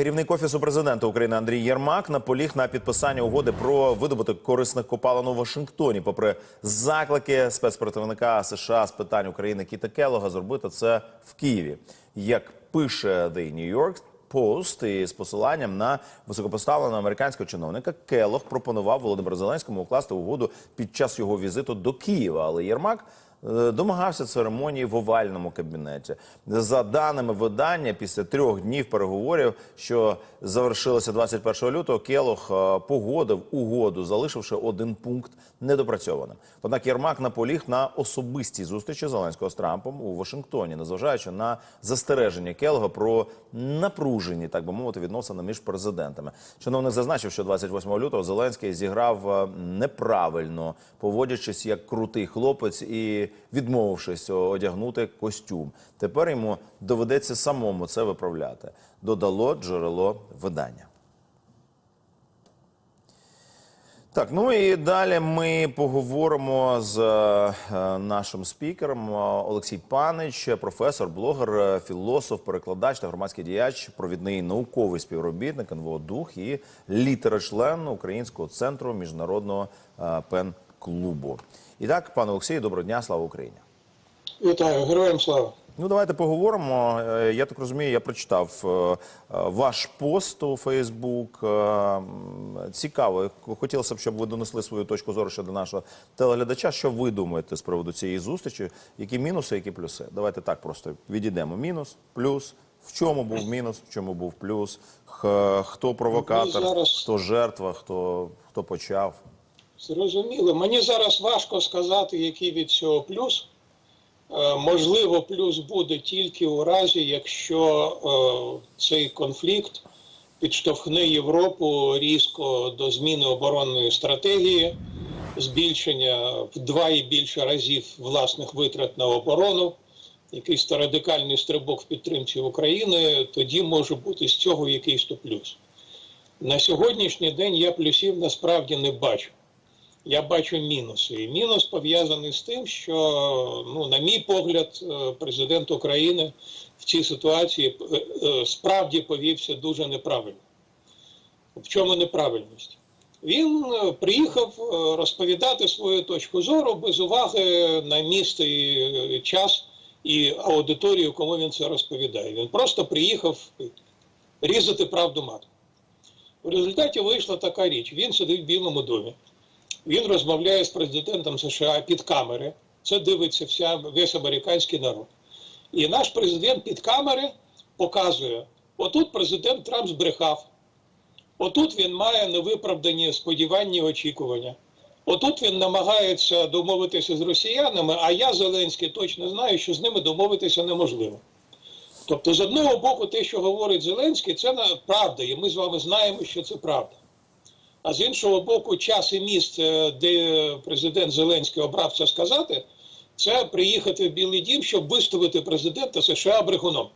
Керівник офісу президента України Андрій Єрмак наполіг на підписання угоди про видобуток корисних копалин у Вашингтоні, попри заклики спецпредставника США з питань України Кіта Келлога зробити це в Києві. Як пише The New York Post і з посиланням на високопоставленого американського чиновника Келлог пропонував Володимиру Зеленському укласти угоду під час його візиту до Києва. Але Єрмак домагався церемонії в овальному кабінеті. За даними видання, після трьох днів переговорів, що завершилися 21 лютого, Келох е, погодив угоду, залишивши один пункт недопрацьованим. Однак Єрмак наполіг на особистій зустрічі Зеленського з Трампом у Вашингтоні, незважаючи на застереження Келога про напружені, так би мовити, відносини між президентами. Чиновник зазначив, що 28 лютого Зеленський зіграв е, неправильно, поводячись як крутий хлопець і відмовившись одягнути костюм. Тепер йому доведеться самому це виправляти. Додало джерело видання. Так, ну і далі ми поговоримо з е, нашим спікером е, Олексій Панич, професор, блогер, е, філософ, перекладач та громадський діяч, провідний науковий співробітник НВО Дух і літера-член Українського центру міжнародного е, пен-клубу. І так, пане Олексію, доброго дня, слава Україні. Вітаю, героям слава. Ну, давайте поговоримо. Е, Я так розумію, я прочитав е, ваш пост у Фейсбук. Е, Цікаво. Хотілося б, щоб ви донесли свою точку зору щодо нашого телеглядача. Що ви думаєте з приводу цієї зустрічі? Які мінуси, які плюси? Давайте так просто відійдемо. Мінус, плюс. В чому був мінус, в чому був плюс? Хто провокатор, хто жертва, хто, хто почав? Зрозуміло. Мені зараз важко сказати, який від цього плюс. Е, Можливо, плюс буде тільки у разі, якщо е, цей конфлікт підштовхне Європу різко до зміни оборонної стратегії, збільшення в два і більше разів власних витрат на оборону, якийсь то радикальний стрибок в підтримці України, тоді може бути з цього якийсь то плюс. На сьогоднішній день я плюсів насправді не бачу. Я бачу мінуси. І мінус пов'язаний з тим, що, ну, на мій погляд, е, президент України в цій ситуації е, е, справді повівся дуже неправильно. В чому неправильність? Він приїхав розповідати свою точку зору без уваги на місце і час і аудиторію, кому він це розповідає. Він просто приїхав різати правду матку. В результаті вийшла така річ. Він сидить в Білому домі. Він розмовляє з президентом США під камери. Це дивиться вся, весь американський народ. І наш президент під камери показує: отут президент Трамп збрехав, отут він має невиправдані сподівання і очікування. Отут він намагається домовитися з росіянами, а я, Зеленський, точно знаю, що з ними домовитися неможливо. Тобто, з одного боку, те, що говорить Зеленський, це правда, і ми з вами знаємо, що це правда. А з іншого боку, час і місце, де президент Зеленський обрав це сказати, це приїхати в Білий Дім, щоб виставити президента США брехуном.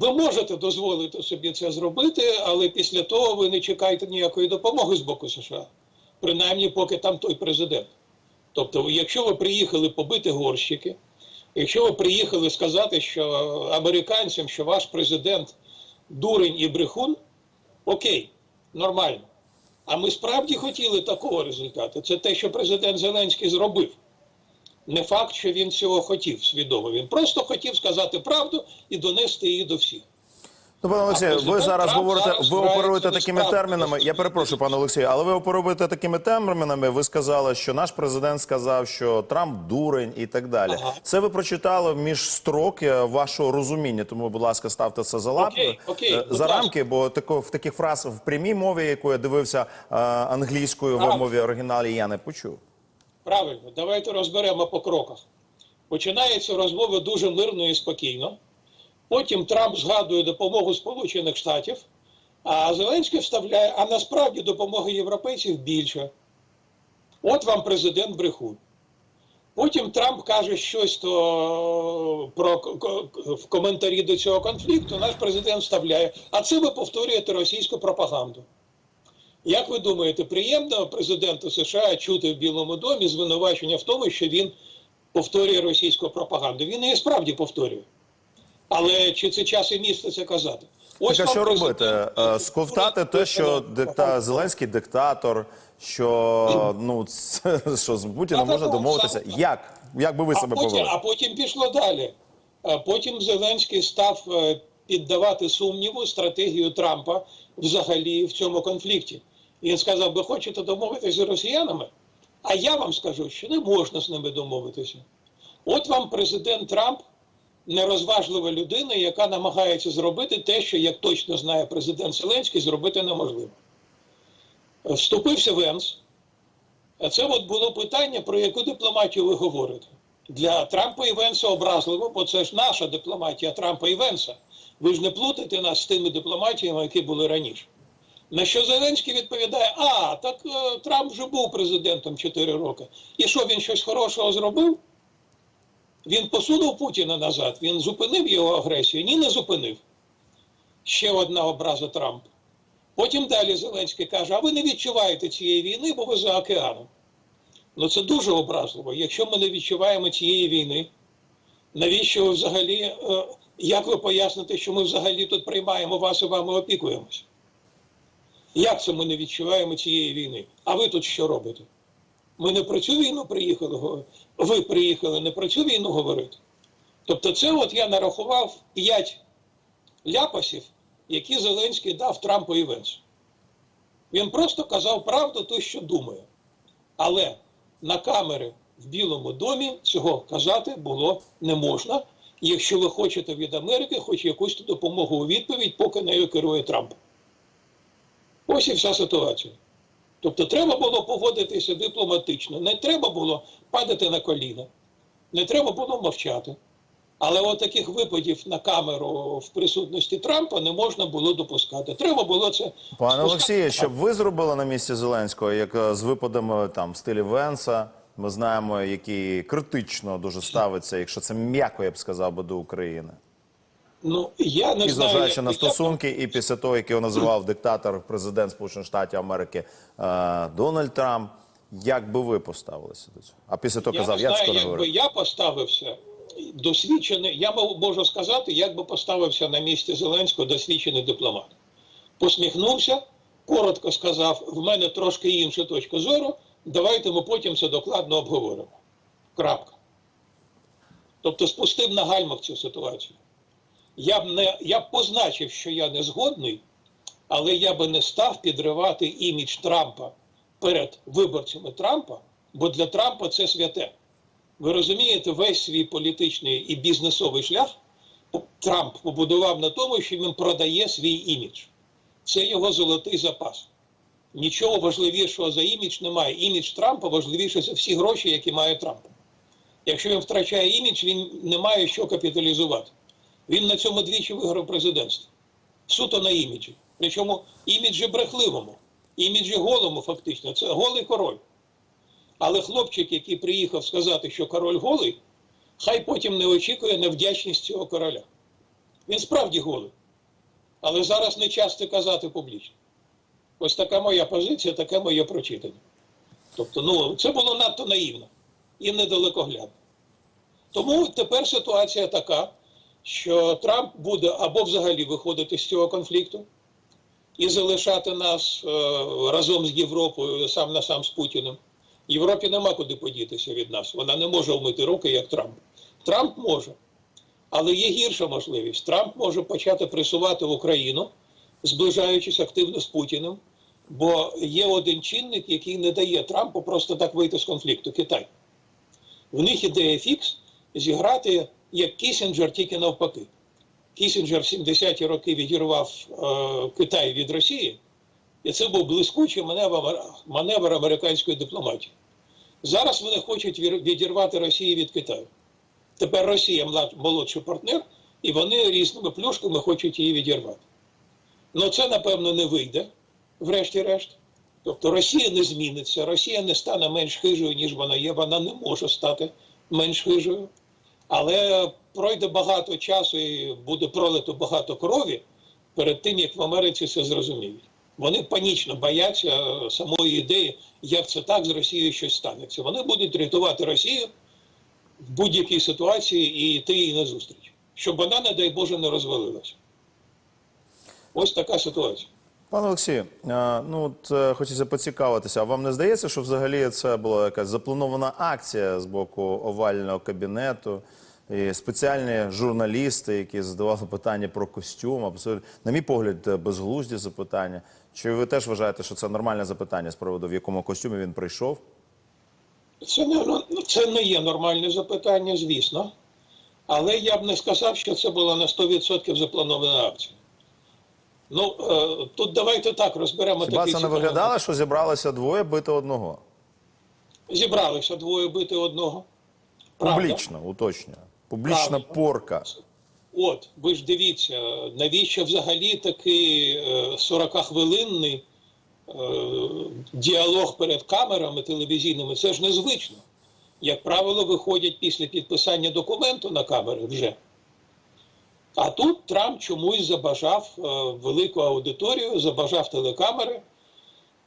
Ви можете дозволити собі це зробити, але після того ви не чекаєте ніякої допомоги з боку США, принаймні, поки там той президент. Тобто, якщо ви приїхали побити горщики, якщо ви приїхали сказати, що американцям, що ваш президент дурень і брехун, окей, нормально. А ми справді хотіли такого результату. Це те, що президент Зеленський зробив. Не факт, що він цього хотів свідомо. Він просто хотів сказати правду і донести її до всіх. Ну, пане Олексію, ви зараз говорите, ви оперуєте такими термінами. Я перепрошую, пане Олексію, але ви оперуєте такими термінами. Ви сказали, що наш президент сказав, що Трамп дурень і так далі. Ага. Це ви прочитали між строки вашого розуміння. Тому, будь ласка, ставте це за лапки Окей, окей, е, за рамки, бо тако в таких фраз в прямій мові, яку я дивився е, англійською в мові оригіналі, я не почув. Правильно, давайте розберемо по кроках. Починається розмова дуже мирно і спокійно. Потім Трамп згадує допомогу Сполучених Штатів, а Зеленський вставляє, а насправді допомоги європейців більше. От вам президент брехун. Потім Трамп каже щось то про в коментарі до цього конфлікту. Наш президент вставляє, а це ви повторюєте російську пропаганду. Як ви думаєте, приємно президенту США чути в Білому домі звинувачення в тому, що він повторює російську пропаганду? Він її справді повторює. Але чи це час і місце це казати? Так а що президент. робити? Е, Сковтати те, що дикта... Зеленський диктатор, що ну це, що з та, можна домовитися. Як? Як би ви А себе потім, повели? а потім пішло далі. Потім Зеленський став е, піддавати сумніву стратегію Трампа взагалі в цьому конфлікті. Він сказав: ви хочете домовитися з росіянами? А я вам скажу, що не можна з ними домовитися. От вам президент Трамп, нерозважлива людина, яка намагається зробити те, що, як точно знає президент Зеленський, зробити неможливо. Е, Вступився Венс. А це от було питання, про яку дипломатію ви говорите. Для Трампа і Венса образливо, бо це ж наша дипломатія Трампа і Венса. Ви ж не плутайте нас з тими дипломатіями, які були раніше. На що Зеленський відповідає: А, так е, Трамп вже був президентом 4 роки. І що він щось хорошого зробив? Він посунув Путіна назад, він зупинив його агресію? Ні, не зупинив. Ще одна образа Трампа. Потім далі Зеленський каже: а ви не відчуваєте цієї війни, бо ви за океаном. Ну це дуже образливо. Якщо ми не відчуваємо цієї війни, навіщо ви взагалі, е, як ви поясните, що ми взагалі тут приймаємо вас і вами опікуємося? Як це ми не відчуваємо цієї війни? А ви тут що робите? Ми не про цю війну приїхали, ви приїхали не про цю війну говорити. Тобто, це от я нарахував п'ять ляпасів, які Зеленський дав Трампу і Венсу. Він просто казав правду, то, що думає. Але на камери в Білому домі цього казати було не можна, якщо ви хочете від Америки хоч якусь допомогу у відповідь, поки нею керує Трамп. Ось і вся ситуація. Тобто треба було поводитися дипломатично, не треба було падати на коліна, не треба було мовчати. Але от таких випадів на камеру в присутності Трампа не можна було допускати. Треба було це Пане. Олексію, що б ви зробили на місці Зеленського, як е, з випадами там в стилі Венса? Ми знаємо, який критично дуже ставиться, якщо це м'яко, я б сказав би, до України. Ну я не І знаю, зважаючи на стосунки, і після того, як його називав диктатор, президент Сполучених Штатів Америки е, Дональд Трамп, як би ви поставилися до цього? А після того Я казав, я цього не якби я поставився досвідчений. Я можу сказати, як би поставився на місці Зеленського досвідчений дипломат. Посміхнувся, коротко сказав: в мене трошки інша точка зору. Давайте ми потім це докладно обговоримо. Крапка. Тобто спустив на гальмах цю ситуацію. Я б не я б позначив, що я не згодний, але я би не став підривати імідж Трампа перед виборцями Трампа, бо для Трампа це святе. Ви розумієте, весь свій політичний і бізнесовий шлях Трамп побудував на тому, що він продає свій імідж. Це його золотий запас. Нічого важливішого за імідж немає. Імідж Трампа важливіше за всі гроші, які має Трамп. Якщо він втрачає імідж, він не має що капіталізувати. Він на цьому двічі виграв президентство. Суто на іміджі. Причому іміджі брехливому, іміджі голому, фактично. Це голий король. Але хлопчик, який приїхав сказати, що король голий, хай потім не очікує на вдячність цього короля. Він справді голий. Але зараз не час це казати публічно. Ось така моя позиція, таке моє прочитання. Тобто, ну, це було надто наївно і недалекоглядно. Тому тепер ситуація така, що Трамп буде або взагалі виходити з цього конфлікту і залишати нас е, разом з Європою сам на сам з Путіним. Європі нема куди подітися від нас. Вона не може вмити руки, як Трамп. Трамп може. Але є гірша можливість. Трамп може почати пресувати Україну, зближаючись активно з Путіним, бо є один чинник, який не дає Трампу просто так вийти з конфлікту Китай. В них ідея фікс зіграти як Кісінджер, тільки навпаки. Кісінджер в 70-ті роки відірвав е, Китай від Росії, і це був блискучий маневр, маневр американської дипломатії. Зараз вони хочуть відірвати Росію від Китаю. Тепер Росія молодший партнер, і вони різними плюшками хочуть її відірвати. Ну це, напевно, не вийде, врешті-решт. Тобто Росія не зміниться, Росія не стане менш хижою, ніж вона є, вона не може стати менш хижою. Але пройде багато часу і буде пролито багато крові перед тим, як в Америці це зрозуміють. Вони панічно бояться е, самої ідеї, як це так з Росією щось станеться. Вони будуть рятувати Росію в будь-якій ситуації і йти їй назустріч. щоб вона, не дай Боже, не розвалилася. Ось така ситуація. Пане Олексію, ну от е, хочеться поцікавитися. А вам не здається, що взагалі це була якась запланована акція з боку овального кабінету? І спеціальні журналісти, які задавали питання про костюм, абсолютно, на мій погляд, е, безглузді запитання. Чи ви теж вважаєте, що це нормальне запитання з приводу, в якому костюмі він прийшов? Це не, ну, це не є нормальне запитання, звісно. Але я б не сказав, що це була на 100% запланована акція. Ну, е, тут давайте так розберемо Хіба такий це не виглядало, що зібралося двоє бити одного? Зібралися двоє бити одного. Правда. Публічно, уточнюю. Публічна Правда. порка. От, ви ж дивіться, навіщо взагалі такий е, 40-хвилинний е, діалог перед камерами телевізійними? Це ж незвично. Як правило, виходять після підписання документу на камери вже. А тут Трамп чомусь забажав е, велику аудиторію, забажав телекамери.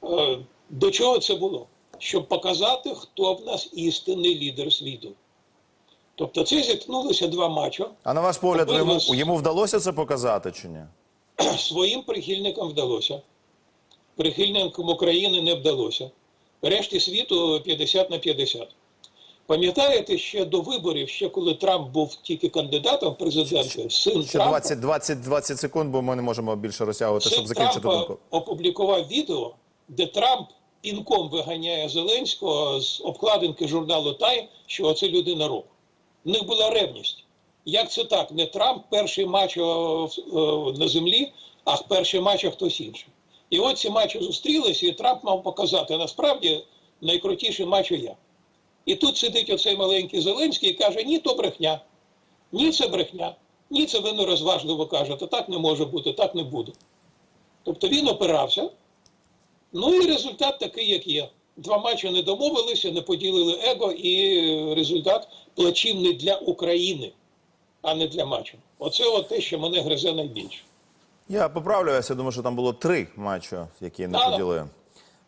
Е, до чого це було? Щоб показати, хто в нас істинний лідер світу. Тобто це зіткнулися два мачо. А на ваш погляд, йому, йому вдалося це показати чи ні? Своїм прихильникам вдалося. Прихильникам України не вдалося. Решті світу 50 на 50. Пам'ятаєте, ще до виборів, ще коли Трамп був тільки кандидатом в президенти, син Ще Трампа, 20, 20, 20 секунд, бо ми не можемо більше розтягувати, щоб закінчити Трампа думку. опублікував відео, де Трамп пінком виганяє Зеленського з обкладинки журналу Тайм, що оце людина року. В них була ревність. Як це так? Не Трамп перший матч о, о, на землі, а перший матч хтось інший. І от ці матчі зустрілися, і Трамп мав показати насправді найкрутіший матч я. І тут сидить оцей маленький Зеленський і каже: ні, то брехня. Ні, це брехня. Ні, це ви нерозважливо кажете. Так не може бути, так не буде. Тобто він опирався. Ну і результат такий, як є. Два матчі не домовилися, не поділили его, і результат плачівний для України, а не для матчу. Оце от те, що мене гризе найбільше. Я поправлююся, думаю, що там було три матчі, які не поділили.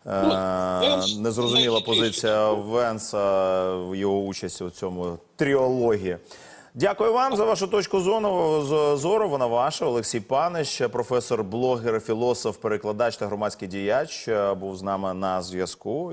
Ну, Е, Незрозуміла позиція Венса, в його участь у цьому тріології. Дякую вам за вашу точку зору. Вона ваша. Олексій Панич, професор, блогер, філософ, перекладач та громадський діяч, е, був з нами на зв'язку.